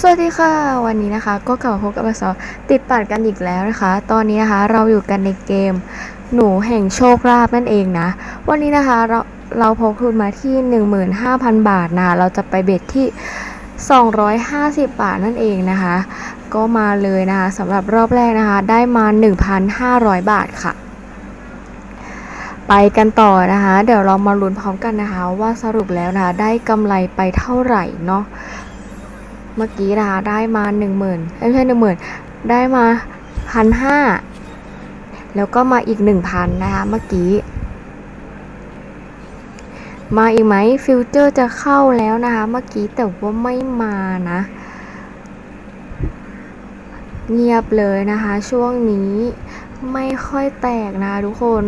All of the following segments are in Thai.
สวัสดีค่ะ วันนี้นะคะก็กลับมาพบกับสอติดปัดกันอีกแล้วนะคะ ตอนนี้นะคะเราอยู่กันในเกม หนูแห่งโชคลาภนั่นเองนะ วันนี้นะคะเราเราพกทุนมาที่ 15,000 บาทนะเราจะไปเบ็ดที่ 250 บาทนั่นเองนะคะ ก็มาเลยนะคะสำหรับรอบแรกนะคะ ได้มา 1,500 บาทค่ะ ไปกันต่อนะคะ เดี๋ยวเรามาลุ้นพร้อมกันนะคะ ว่าสรุปแล้วนะคะได้กำไรไปเท่าไหร่เนาะ เมื่อกี้นะคะได้มาหนึ่งหมื่นไม่ใช่หนึ่งหมื่นได้มาพันห้าแล้วก็มาอีกหนึ่งพันนะคะเมื่อกี้ มาอีกไหมฟิวเจอร์จะเข้าแล้วนะคะ เมื่อกี้แต่ว่าไม่มานะ เงียบเลยนะคะ ช่วงนี้ไม่ค่อยแตกนะคะทุกคน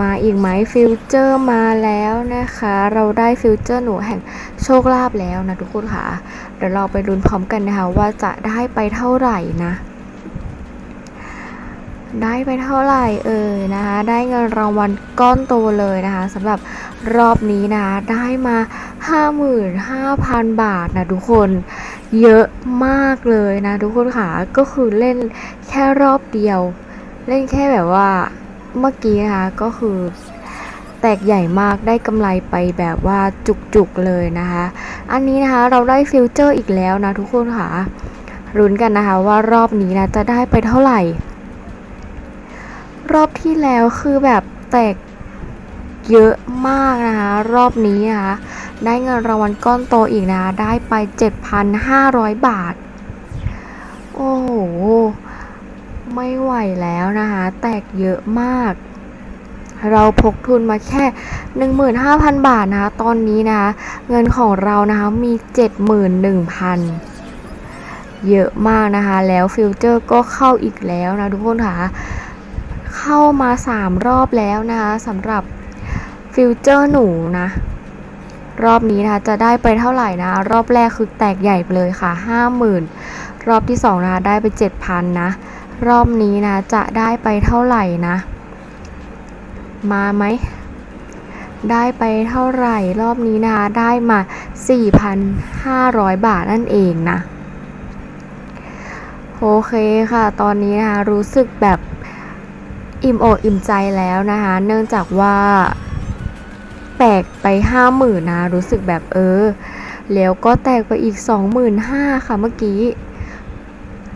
มาอีกไหมฟิวเจอร์มาแล้วนะคะ เราได้ฟิวเจอร์หนูแห่งโชคลาภแล้วนะทุกคนค่ะเดี๋ยวเราไปลุ้นพร้อมกันนะคะว่าจะได้ไปเท่าไหร่นะ ได้ไปเท่าไหร่เอ่ยนะคะ ได้เงินรางวัลก้อนโตเลยนะคะสำหรับรอบนี้นะคะได้มา 55,000 บาทนะทุกคนเยอะมากเลยนะทุกคนค่ะก็คือเล่นแค่รอบเดียว เล่นแค่แบบว่า เมื่อกี้นะคะก็คือแตกใหญ่มากได้กำไรไปแบบว่าจุกๆเลยนะคะ อันนี้นะคะเราได้ฟิวเจอร์อีกแล้วนะทุกคนค่ะรุ้นกันนะคะว่ารอบนี้นะจะได้ไปเท่าไหร่ รอบที่แล้วคือแบบแตกเยอะมากนะคะรอบนี้นะคะได้เงินรางวัลก้อนโตอีกนะคะได้ไป 7,500 บาท โอ้โห ไม่ไหวแล้วนะคะ แตกเยอะมาก เราพกทุนมาแค่ 15,000 บาทนะคะ ตอนนี้นะคะ เงินของเรานะคะมี 71,000 เยอะมากนะคะ แล้วฟิวเจอร์ก็เข้าอีกแล้วนะทุกคนค่ะ เข้ามา 3 รอบแล้วนะคะสำหรับฟิวเจอร์หนูนะรอบนี้นะคะจะได้ไปเท่าไหร่นะ รอบแรกคือแตกใหญ่ไปเลยค่ะ 50,000 รอบที่ 2 นะคะได้ไป 7,000 นะ รอบนี้นะ จะได้ไปเท่าไหร่นะ มาไหม ได้ไปเท่าไหร่ รอบนี้นะคะ ได้มา 4,500 บาทนั่นเองนะ โอเคค่ะ ตอนนี้นะคะ รู้สึกแบบอิ่มอกอิ่มใจแล้วนะคะ เนื่องจากว่าแตกไป50,000นะ รู้สึกแบบเออ แล้วก็แตกไปอีก25,000ค่ะเมื่อกี้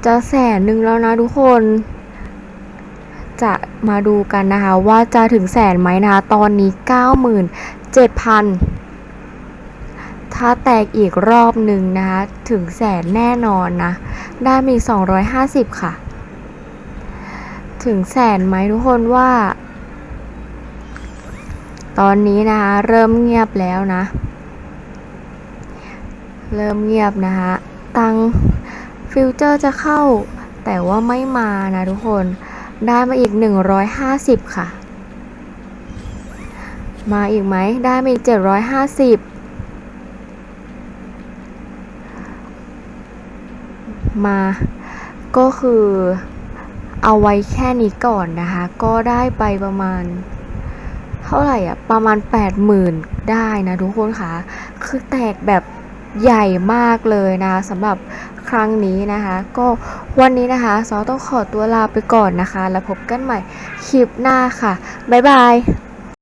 จะแสนหนึ่งแล้วนะทุกคน จะมาดูกันนะคะ ว่าจะถึงแสนไหมนะคะ ตอนนี้97,000ถ้าแตกอีกรอบหนึ่งนะคะ ถึงแสนแน่นอนนะ ได้มี250ค่ะ ถึงแสนไหมทุกคนว่า ตอนนี้นะคะเริ่มเงียบแล้วนะ เริ่มเงียบนะคะ ตัง ฟิวเจอร์จะเข้า แต่ว่าไม่มานะทุกคน ได้มาอีก 150 ค่ะ มาอีกไหม ได้มาอีก 750 มา ก็คือเอาไว้แค่นี้ก่อนนะคะ ก็ได้ไปประมาณ เท่าไหร่อะประมาณ 80,000 ได้นะทุกคนค่ะ คือแตกแบบใหญ่มากเลยนะสำหรับ ครั้งนี้นะคะ ก็วันนี้นะคะซอต้องขอตัวลาไปก่อนนะคะ แล้วพบกันใหม่คลิปหน้าค่ะ บ๊ายบาย